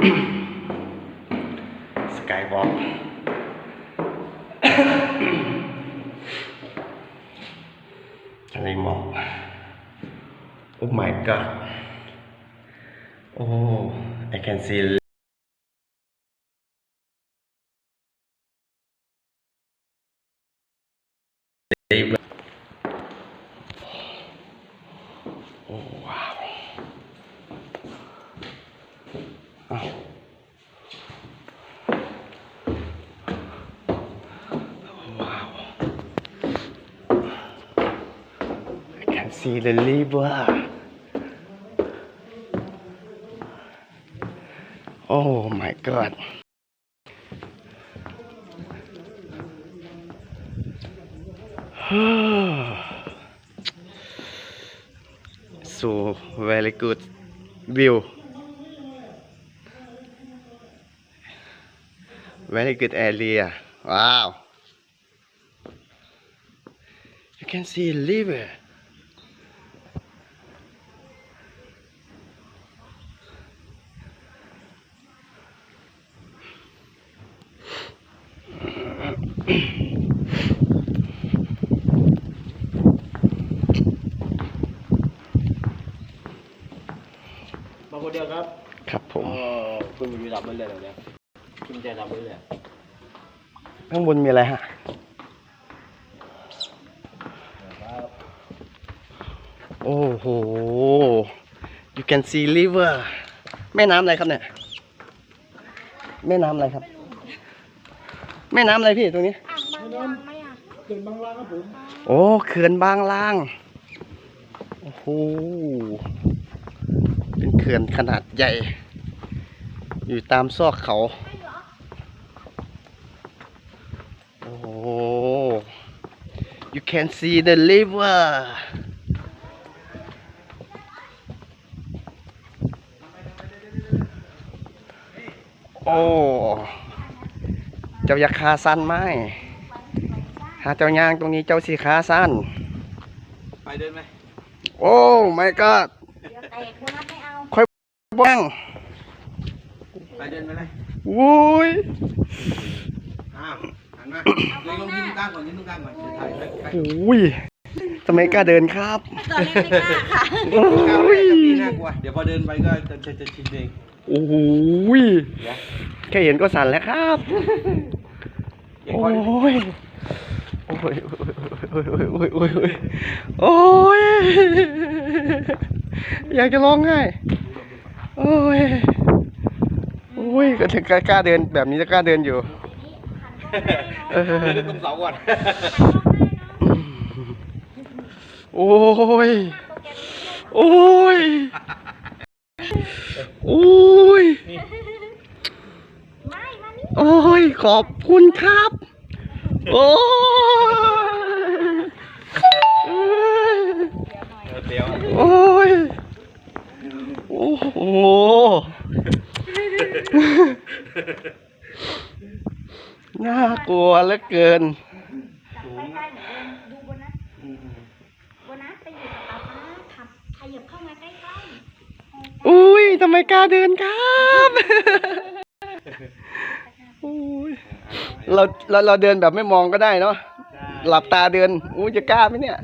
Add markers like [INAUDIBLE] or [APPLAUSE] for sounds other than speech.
[COUGHS] skywalk [COUGHS] remote oh my god oh I can see. Oh wow. I can see the river. Oh my god. [SIGHS] so very good view. Very good area. Wow. You can see a river. ။มาคนเดียวครับ ครับผเอมอคุณมีรับมันเลยเหรอเนี่ย คุณใจรับมันเลยข้างบนมีอะไรฮะครับโอ้โห you can see river แม่น้ำอะไรครับเนี่ย แม่น้ำอะไรครับ แม่น้ำอะไรพี่ตรงนี้อ่างบางยางไหมอะเกินบางร้านครับผมโอ้เขื่อนบางลาง โอ้โห เป็นเขื่อนขนาดใหญ่ อยู่ตามซอกเขา you can see the river โอ้ เจ้าอยากคาสั้นไหมหาเจ้ายางตรงนี้เจ้าสีขาสั้น ไปเดินไหม โอ้ไม่ก็เดี๋ยวแตกคุณนัดไม่เอาบ้างไปเดินไปเลยวุ้ยอ้าว หันมาเลยลงยืนตรงกลางก่อนยืนตรงกลางก่อนเดี๋ยวถ่ายไปไปอุ้ยทำไมกล้าเดินครับตอนแรกไม่กล้าค่ะโอ้ก้าวแรยกจะมีน่ากลัวเดี๋ยวพอเดินไปก็จะจะจะชินเองโอ้โหยแค่เห็นก็สั่นแล้วครับอย่าโอ้คอยยโอ้ยโอ้ยโอ้ยโอ้ยโอ้ยโอ้ยโอ้ยอยากจะร้องไห้โอ้ยโอ้ยก็จะกล้าเดินแบบนี้จะกล้าเดินอยู่ เออ เดินตรงเสาก่อนโอ้ย โอ้ย โอ้ย โอ้ย ขอบคุณครับ โอ้ย เดี๋ยวโอ้ย โอ้โห น่ากลัวเหลือเกินใกล้ๆหนูเดินดูบนนั้นบนนั้นไปอยู่กับป๊าป๊าขับขยับเข้ามาใกล้ๆอุ้ยทำไมกล้าเดินครับอุ้ยเราเราเราเดินแบบไม่มองก็ได้เนาะหลับตาเดินอู้จะกล้าไหมเนี่ย